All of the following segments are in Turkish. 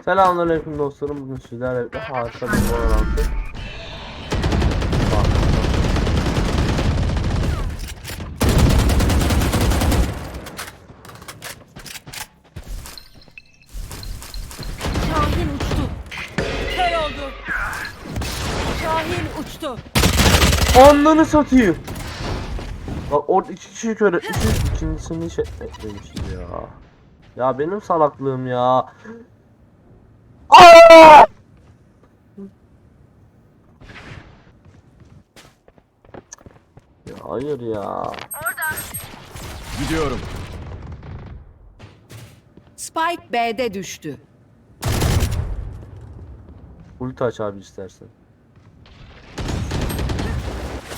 Selamünaleyküm dostlarım. Bugün sizlerle birlikte harika bir Valorant'ı. Şahin uçtu. Kör oldu. Şahin uçtu. Ananı satayım. Bak orada iki kişi kör etmişiz. İkincisini şey etmemişiz ya. Ya benim salaklığım ya. Aa! Ya hayır ya. Gidiyorum. Spike B'de düştü. Ulti aç abi istersen.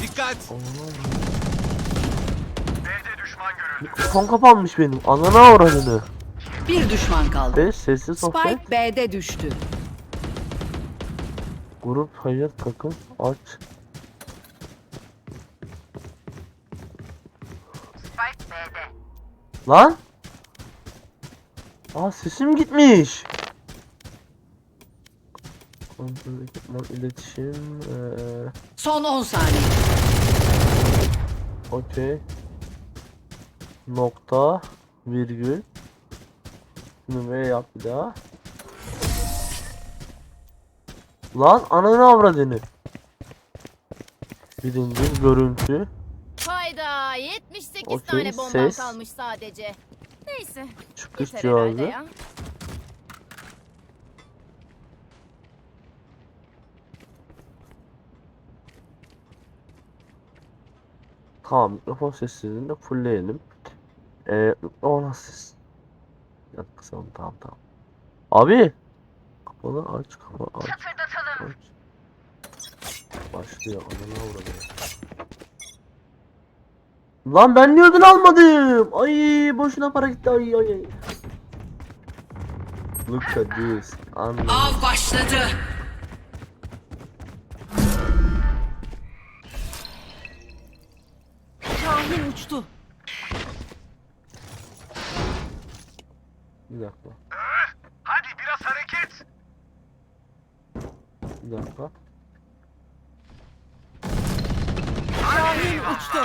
Dikkat. Mikrofon kapanmış benim. Anana oranını. Bir düşman kaldı. Sessiz sohbet. Spike B'de düştü. Grup hayır takım aç. Lan? Aa sesim gitmiş. Kontrol ekipman iletişim eee Son 10 saniye. okey. Nokta virgül. Şimdi V yap bir daha. Lan ananı avradını. Birinci görüntü. Hayda 78 Okey, tane bombam ses. kalmış sadece. Neyse Çıkış yeter herhalde cihazı. ya. Tamam mikrofon sessizliğini de fullleyelim. Ee, mikrofon ses. Yat kısalım tamam tamam. Abi. Kapalı aç kapalı aç. aç. Başlıyor anana uğradı. Lan ben niye ödül almadım? Ay boşuna para gitti ay ay ay. Look at this. Anladım. Av başladı. Şahin uçtu. Bir dakika. Hadi biraz hareket. Bir dakika. Şahin uçtu.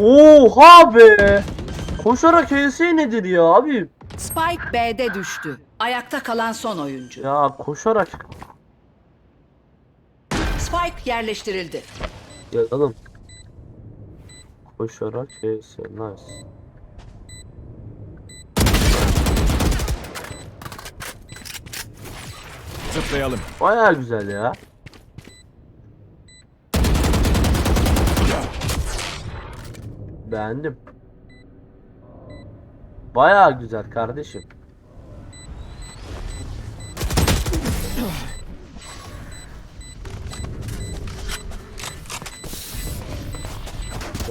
Oha be! Koşarak HS nedir ya abi? Spike B'de düştü. Ayakta kalan son oyuncu. Ya koşarak Spike yerleştirildi. yazalım. Koşarak HS nice. Zıplayalım. Baya güzel ya. Beğendim. Baya güzel kardeşim.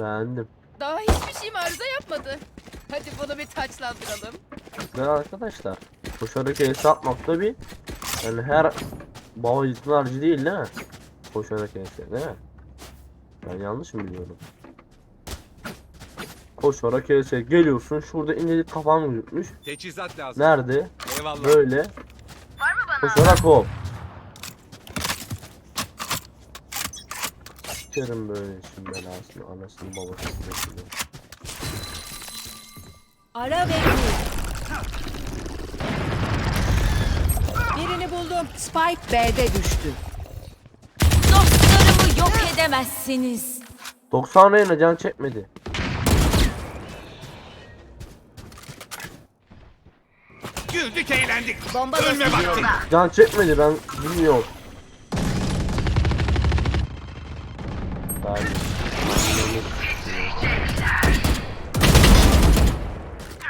Beğendim. Daha hiçbir şeyim arıza yapmadı. Hadi bunu bir taçlandıralım. Ve arkadaşlar koşarak el atmak da bir yani her baba yiğitin harcı değil değil mi? Koşarak el değil mi? Ben yanlış mı biliyorum? Koşarak el geliyorsun şurada incelik kafan gözükmüş. Teçhizat lazım. Nerede? Eyvallah. Böyle. Koşarak hop. Sikerim böyle işin belasını anasını babasını bekliyor. Ara vur. Birini buldum. Spike B'de düştü. Dostlarımı yok edemezsiniz. 90 reyna can çekmedi. Güldük eğlendik. Bomba Ölme vakti. Can çekmedi ben bilmiyorum. Abi.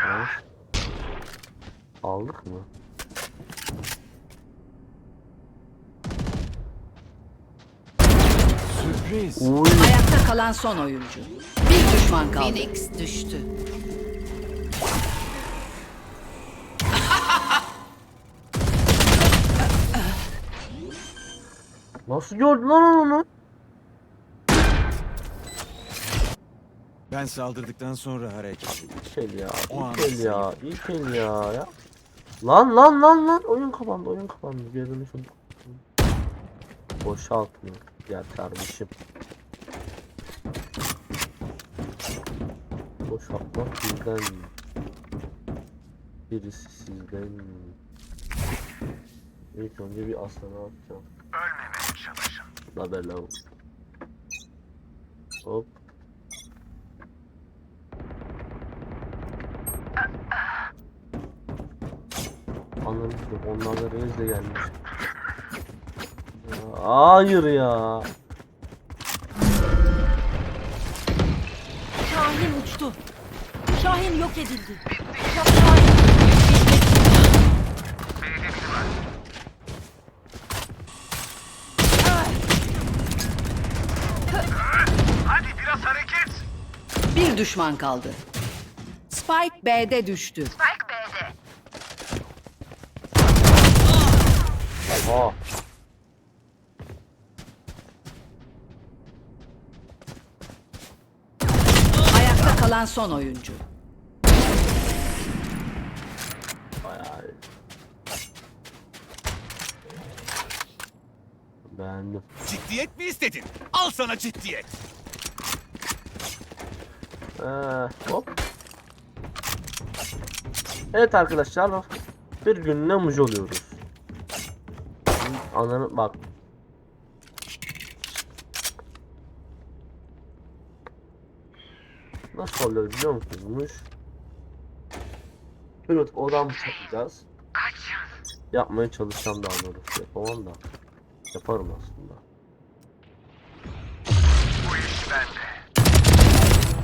Evet. Aldık mı? Sürpriz. Uy. Ayakta kalan son oyuncu. Bir düşman kaldı. Phoenix düştü. Nasıl gördün lan onu? Ben saldırdıktan sonra hareket. İlk el ya. O an İlk el ya. İlk el ya. ya. Lan lan lan lan. Oyun kapandı. Oyun kapandı. Gözünü şunu. Boşaltmıyor. Ya kardeşim. Boşaltmak bizden. Birisi sizden. İlk önce bir aslana atacağım. La bela. Hop. Anladım. Onlar da reis de gelmiş. Hayır ya. Şahin uçtu. Şahin yok edildi. Hadi biraz hareket. Bir düşman kaldı. Spike B'de düştü. Oha. Ayakta kalan son oyuncu. Bayağı. Beğendim. Ciddiyet mi istedin? Al sana ciddiyet. Ee, hop. Evet arkadaşlar bir gününe muj oluyoruz. Ananı bak. Nasıl oluyor biliyor musunuz muj? Evet odan yapacağız. Yapmaya çalışacağım daha doğrusu yapamam da. Yaparım aslında.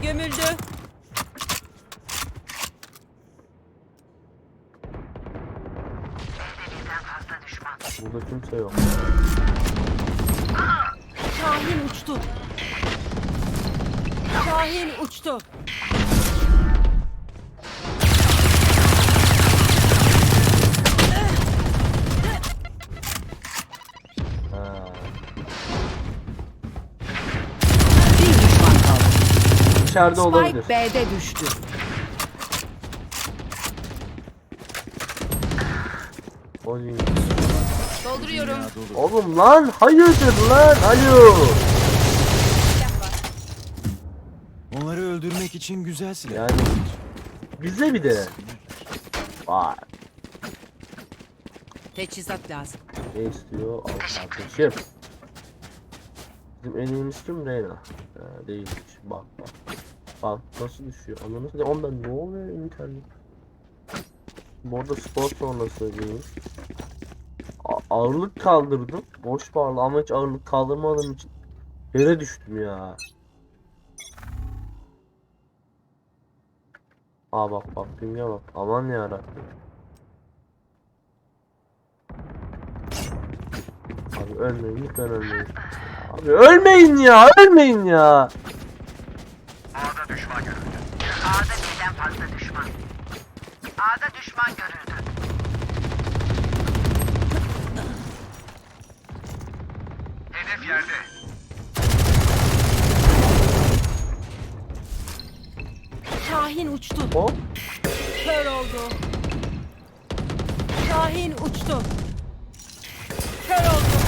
Gömüldü. Burada kimse yok. Şahin uçtu. Şahin uçtu. İçeride olabilir. Spike B'de düştü. Oy. Dolduruyorum. Oğlum lan hayırdır lan alo. Onları öldürmek için güzel silah. Yani bize bir de. Vay Teçhizat lazım. ne istiyor al kardeşim. Bizim en iyimiz kim Reyna? Ha, değilmiş bak bak. Bak nasıl düşüyor anladın mı? Ondan ne oluyor internet? Bu arada spor sonra söyleyeyim. A- ağırlık kaldırdım. Boş varlı ama hiç ağırlık kaldırmadığım için yere düştüm ya. Aa bak bak dünya bak. Aman yarabbim. Abi ölmeyin lütfen ölmeyin. Abi ölmeyin ya ölmeyin ya. A'da düşman görüldü. A'da birden fazla düşman. A'da düşman görüldü. Hedef yerde. Şahin uçtu. Hop. Kör oldu. Şahin uçtu. Kör oldu.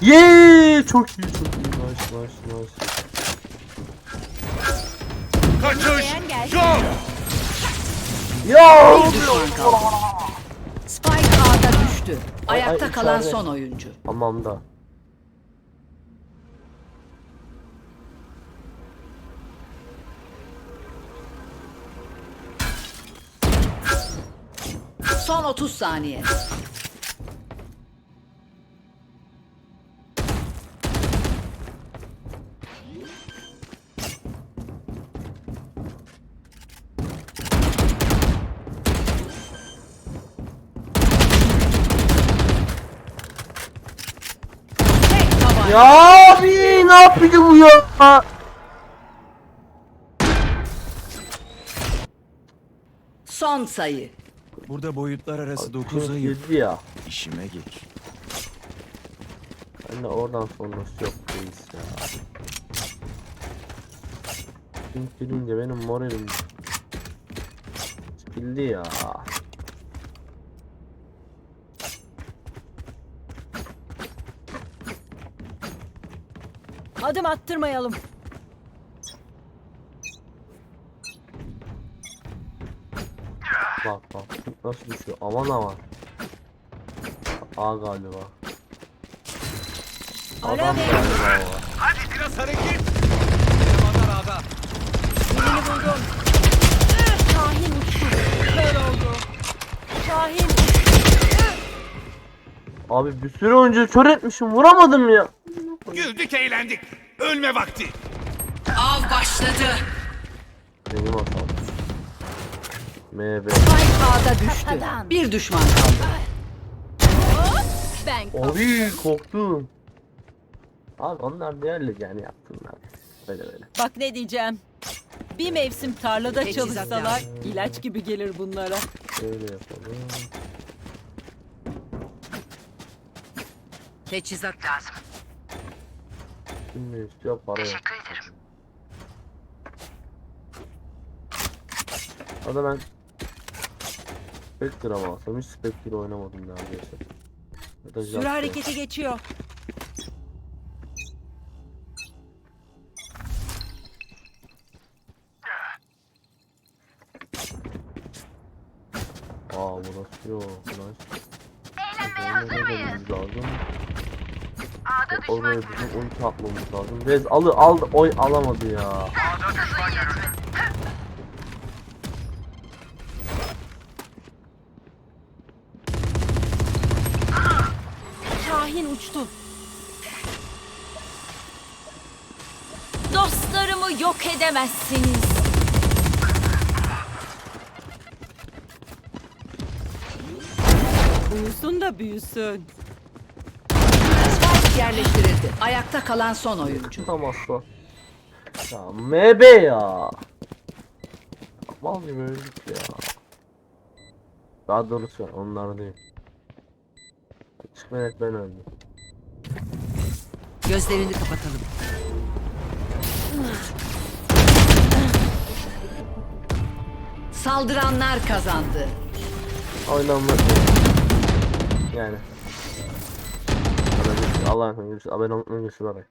Yeee çok iyi çok iyi nice nice nice. Kaçış. Yok. Ya Bir düşman kaldı. Spike A'da düştü. Ay, Ayakta ay, kalan içeride. son oyuncu. Tamam da. Son 30 saniye. Ya abi ne yapıyor bu ya? Son sayı. Burada boyutlar arası Abi, 9 kim ayı. girdi ya. İşime gelir. De oradan sonrası yok reis ya. Kim girince benim moralim Bildi ya. Adım attırmayalım. Bak bak nasıl düşüyor aman aman. A galiba. Adam galiba o. Hadi biraz hareket. Elemanlar ağda. Birini buldum. Şahin uçtu. Kör oldu. Şahin. Abi bir sürü oyuncu kör etmişim vuramadım ya. Güldük eğlendik. Ölme vakti. Av başladı. Benim hatam. MB. Spike A'da düştü. Bir düşman kaldı. Ben Abi korktum. Abi onlar değerli yani yaptımlar. Böyle böyle. Bak ne diyeceğim. Bir mevsim tarlada Teçhizat çalışsalar ilaç gibi gelir bunlara. Böyle yapalım. Teçhizat Lazım. Şimdi istiyor para yok. Teşekkür ederim. Hadi ben Spectre alsam hiç Spectre oynamadım neredeyse. Ya da Sürü Jack'ta. hareketi geçiyor. Aa burası yok. Nice. Eğlenmeye hazır mıyız? lazım. Oraya bizim ulti atmamız lazım. Rez alı aldı. Oy alamadı ya. Şahin uçtu. Dostlarımı yok edemezsiniz. Uyusun da büyüsün. Yerleştirildi. Ayakta kalan son oyuncu. Tutamazsa. Ya MB ya. Mal gibi öldük ya. Daha doğrusu onlar değil. Çıkmayarak ben öldüm. Gözlerini kapatalım. Saldıranlar kazandı. Oynanmak yani. Allah'ın görüşürüz. Abone olmayı görüşürüz.